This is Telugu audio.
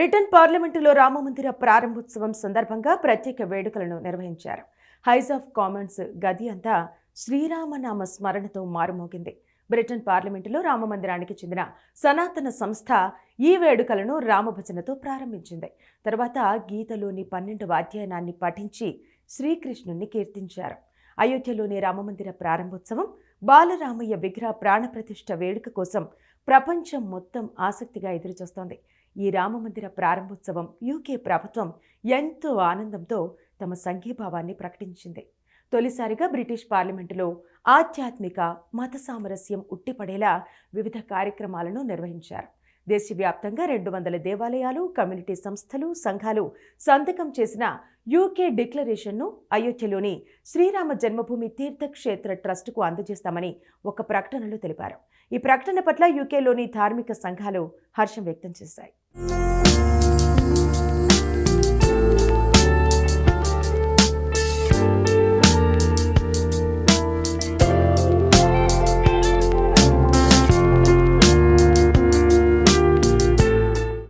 బ్రిటన్ పార్లమెంటులో రామమందిర ప్రారంభోత్సవం సందర్భంగా ప్రత్యేక వేడుకలను నిర్వహించారు. హైజ్ ఆఫ్ కామన్స్ గది అంతా శ్రీరామనామ స్మరణతో మారుమోగింది. బ్రిటన్ పార్లమెంటులో రామమందిరానికి చెందిన సనాతన సంస్థ ఈ వేడుకలను రామభజనతో ప్రారంభించింది. తర్వాత గీతలోని పన్నెండవ అధ్యయనాన్ని పఠించి శ్రీకృష్ణుణ్ణి కీర్తించారు. అయోధ్యలోని రామమందిర ప్రారంభోత్సవం బాలరామయ్య విగ్రహ ప్రాణప్రతిష్ఠ వేడుక కోసం ప్రపంచం మొత్తం ఆసక్తిగా ఎదురుచూస్తోంది. ఈ రామమందిర ప్రారంభోత్సవం యూకే ప్రభుత్వం ఎంతో ఆనందంతో తమ సంఘీభావాన్ని ప్రకటించింది. తొలిసారిగా బ్రిటిష్ పార్లమెంటులో ఆధ్యాత్మిక మత సామరస్యం ఉట్టిపడేలా వివిధ కార్యక్రమాలను నిర్వహించారు. దేశవ్యాప్తంగా రెండు వందల దేవాలయాలు కమ్యూనిటీ సంస్థలు సంఘాలు సంతకం చేసిన యూకే డిక్లరేషన్ను అయోధ్యలోని శ్రీరామ జన్మభూమి తీర్థక్షేత్ర ట్రస్టుకు అందజేస్తామని ఒక ప్రకటనలో తెలిపారు. ఈ ప్రకటన పట్ల యూకేలోని ధార్మిక సంఘాలు హర్షం వ్యక్తం చేశాయి.